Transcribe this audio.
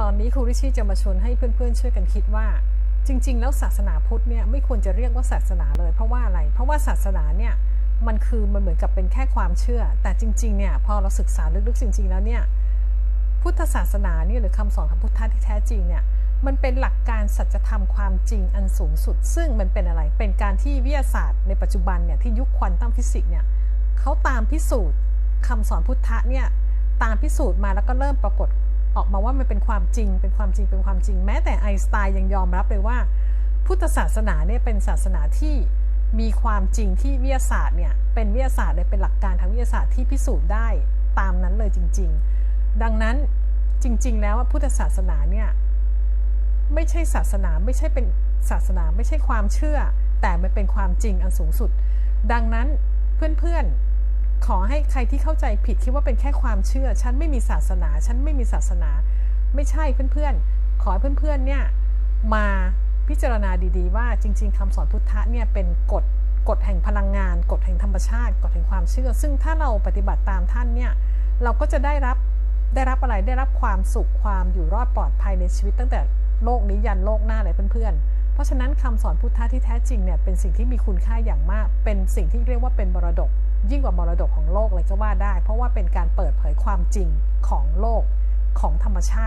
ตอนนี้ครูริชี่จะมาชวนให้เพื่อนๆ ช่วยกันคิดว่า จริง ๆ แล้วศาสนาพุทธเนี่ยไม่ควรจะเรียกว่าศาสนาเลย เพราะว่าอะไร เพราะว่าศาสนาเนี่ยมันคือมันเหมือนกับเป็นแค่ความเชื่อ แต่จริงๆเนี่ยพอเราศึกษาลึกๆจริง ๆ แล้วเนี่ยพุทธศาสนาเนี่ยหรือคำสอนของพุทธะที่แท้จริงเนี่ยมันเป็นหลักการสัจธรรมความจริงอันสูงสุด ซึ่งมันเป็นอะไรเป็นการที่วิทยาศาสตร์ในปัจจุบันเนี่ยที่ยุคควอนตัมฟิสิกส์เนี่ยเขาตามพิสูจน์คำสอนพุทธะเนี่ยตามพิสูจน์มาแล้วก็เริ่มปรากฏ ออกมาว่ามันเป็นความจริง เป็นความจริง เป็นความจริง แม้แต่ไอน์สไตน์ยังยอมรับเลยว่า พุทธศาสนาเนี่ยเป็นศาสนาที่มีความจริงที่วิทยาศาสตร์เนี่ยเป็นวิทยาศาสตร์เลยเป็นหลักการทางวิทยาศาสตร์ที่พิสูจน์ได้ตามนั้นเลยจริง ๆ ดังนั้นจริง ๆ แล้วพุทธศาสนาเนี่ยไม่ใช่ศาสนาไม่ใช่เป็นศาสนาไม่ใช่ความเชื่อ แต่มันเป็นความจริงอันสูงสุด ดังนั้นเพื่อนๆ ขอให้ใครที่เข้าใจผิดคิดว่าเป็นแค่ความเชื่อ ฉันไม่มีศาสนา ฉันไม่มีศาสนา ไม่ใช่เพื่อนๆ ขอให้เพื่อนๆ เนี่ยมาพิจารณาดีๆ ว่าจริง ๆคำสอนพุทธะเนี่ยเป็นกฎกฎแห่งพลังงาน กฎแห่งธรรมชาติ กฎแห่งความเชื่อ ซึ่งถ้าเราปฏิบัติตามท่านเนี่ยเราก็จะได้รับได้รับอะไรได้รับความสุขความอยู่รอดปลอดภัยในชีวิตตั้งแต่โลกนี้ยันโลกหน้าเลยเพื่อนๆ เพราะฉะนั้นคำสอนพุทธะที่แท้จริงเนี่ยเป็นสิ่งที่มีคุณค่าอย่างมาก เป็นสิ่งที่เรียกว่าเป็นมรดก ยิ่งกว่ามรดกของโลกเลยก็ว่าได้ เพราะว่าเป็นการเปิดเผยความจริงของโลกของธรรมชาติ